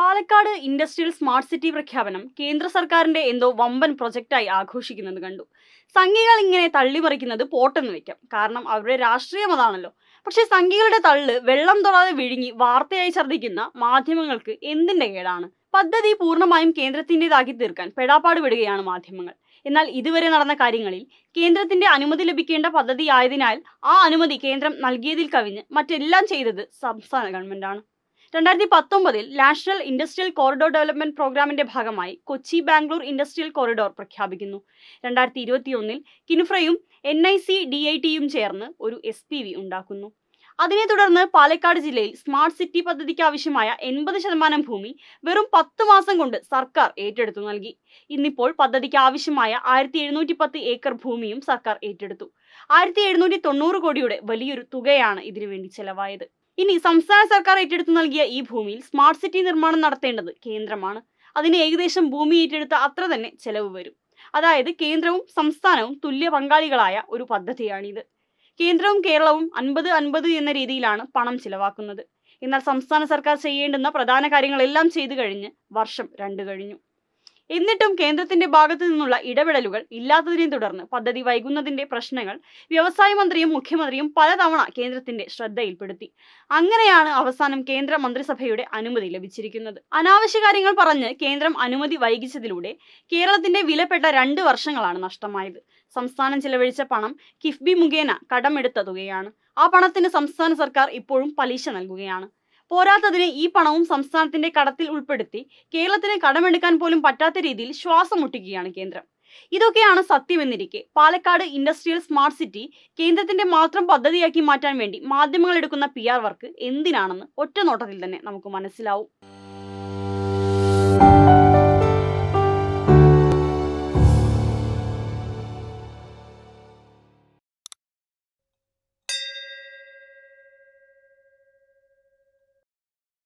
Palakkad industrial smart city പ്രഖ്യാപനം കേന്ദ്ര സർക്കാരിന്റെ എന്തോ വമ്പൻ പ്രൊജക്റ്റായി ആഘോഷിക്കുന്നത് കണ്ടു. സംഘികൾ ഇങ്ങനെ തള്ളിമറിക്കുന്നത് പോട്ടെന്ന് വെക്കാം കാരണം അവരുടെ രാഷ്ട്രീയം അതാണല്ലോ. പക്ഷേ സംഘികളുടെ തള്ള് വെള്ളം തൊടാതെ വിഴുങ്ങി വാർത്തയായി ഛർദ്ദിക്കുന്ന മാധ്യമങ്ങൾക്ക് എന്തിന്റെ കേടാണ്? പദ്ധതി പൂർണമായും കേന്ദ്രത്തിന്റെതാക്കി തീർക്കാൻ പെടാപ്പാട് വിടുകയാണ് മാധ്യമങ്ങൾ. എന്നാൽ ഇതുവരെ നടന്ന കാര്യങ്ങളിൽ കേന്ദ്രത്തിന്റെ അനുമതി ലഭിക്കേണ്ട പദ്ധതി ആയതിനാൽ ആ അനുമതി കേന്ദ്രം നൽകിയതിൽ കവിഞ്ഞ് മറ്റെല്ലാം ചെയ്തത് സംസ്ഥാന ഗവൺമെന്റാണ്. രണ്ടായിരത്തി പത്തൊമ്പതിൽ നാഷണൽ ഇൻഡസ്ട്രിയൽ കോറിഡോർ ഡെവലപ്മെന്റ് പ്രോഗ്രാമിന്റെ ഭാഗമായി കൊച്ചി ബാംഗ്ലൂർ ഇൻഡസ്ട്രിയൽ കോറിഡോർ പ്രഖ്യാപിക്കുന്നു. രണ്ടായിരത്തി ഇരുപത്തിയൊന്നിൽ കിൻഫ്രയും N I C D I ടിയും ചേർന്ന് ഒരു എസ് പി വി ഉണ്ടാക്കുന്നു. അതിനെ തുടർന്ന് പാലക്കാട് ജില്ലയിൽ സ്മാർട്ട് സിറ്റി പദ്ധതിക്ക് ആവശ്യമായ എൺപത് ശതമാനം ഭൂമി വെറും പത്ത് മാസം കൊണ്ട് സർക്കാർ ഏറ്റെടുത്തു നൽകി. ഇന്നിപ്പോൾ പദ്ധതിക്ക് ആവശ്യമായ ആയിരത്തി എഴുന്നൂറ്റി പത്ത് ഏക്കർ ഭൂമിയും സർക്കാർ ഏറ്റെടുത്തു. ആയിരത്തി എഴുന്നൂറ്റി തൊണ്ണൂറ് കോടിയുടെ വലിയൊരു തുകയാണ് ഇതിനുവേണ്ടി ചെലവായത്. ഇനി സംസ്ഥാന സർക്കാർ ഏറ്റെടുത്തു നൽകിയ ഈ ഭൂമിയിൽ സ്മാർട്ട് സിറ്റി നിർമ്മാണം നടത്തേണ്ടത് കേന്ദ്രമാണ്. അതിന് ഏകദേശം ഭൂമി ഏറ്റെടുത്ത അത്ര തന്നെ ചെലവ് വരും. അതായത് കേന്ദ്രവും സംസ്ഥാനവും തുല്യ പങ്കാളികളായ ഒരു പദ്ധതിയാണിത്. കേന്ദ്രവും കേരളവും അൻപത് അൻപത് എന്ന രീതിയിലാണ് പണം ചിലവാക്കുന്നത്. എന്നാൽ സംസ്ഥാന സർക്കാർ ചെയ്യേണ്ടുന്ന പ്രധാന കാര്യങ്ങളെല്ലാം ചെയ്തു കഴിഞ്ഞ് വർഷം രണ്ട് കഴിഞ്ഞു. എന്നിട്ടും കേന്ദ്രത്തിന്റെ ഭാഗത്തു നിന്നുള്ള ഇടപെടലുകൾ ഇല്ലാത്തതിനെ തുടർന്ന് പദ്ധതി വൈകുന്നതിന്റെ പ്രശ്നങ്ങൾ വ്യവസായ മന്ത്രിയും മുഖ്യമന്ത്രിയും പലതവണ കേന്ദ്രത്തിന്റെ ശ്രദ്ധയിൽപ്പെടുത്തി. അങ്ങനെയാണ് അവസാനം കേന്ദ്ര മന്ത്രിസഭയുടെ അനുമതി ലഭിച്ചിരിക്കുന്നത്. അനാവശ്യ കാര്യങ്ങൾ പറഞ്ഞ് കേന്ദ്രം അനുമതി വൈകിച്ചതിലൂടെ കേരളത്തിന്റെ വിലപ്പെട്ട രണ്ട് വർഷങ്ങളാണ് നഷ്ടമായത്. സംസ്ഥാനം ചെലവഴിച്ച പണം കിഫ്ബി മുഖേന കടമെടുത്ത തുകയാണ്. ആ പണത്തിന് സംസ്ഥാന സർക്കാർ ഇപ്പോഴും പലിശ നൽകുകയാണ്. പോരാത്തതിന് ഈ പണവും സംസ്ഥാനത്തിന്റെ കടത്തിൽ ഉൾപ്പെടുത്തി കേരളത്തിന് കടമെടുക്കാൻ പോലും പറ്റാത്ത രീതിയിൽ ശ്വാസം മുട്ടിക്കുകയാണ് കേന്ദ്രം. ഇതൊക്കെയാണ് സത്യമെന്നിരിക്കെ. പാലക്കാട് ഇൻഡസ്ട്രിയൽ സ്മാർട്ട് സിറ്റി കേന്ദ്രത്തിന്റെ മാത്രം പദ്ധതിയാക്കി മാറ്റാൻ വേണ്ടി മാധ്യമങ്ങൾ എടുക്കുന്ന പി വർക്ക് എന്തിനാണെന്ന് ഒറ്റ നോട്ടത്തിൽ തന്നെ നമുക്ക് മനസ്സിലാവും.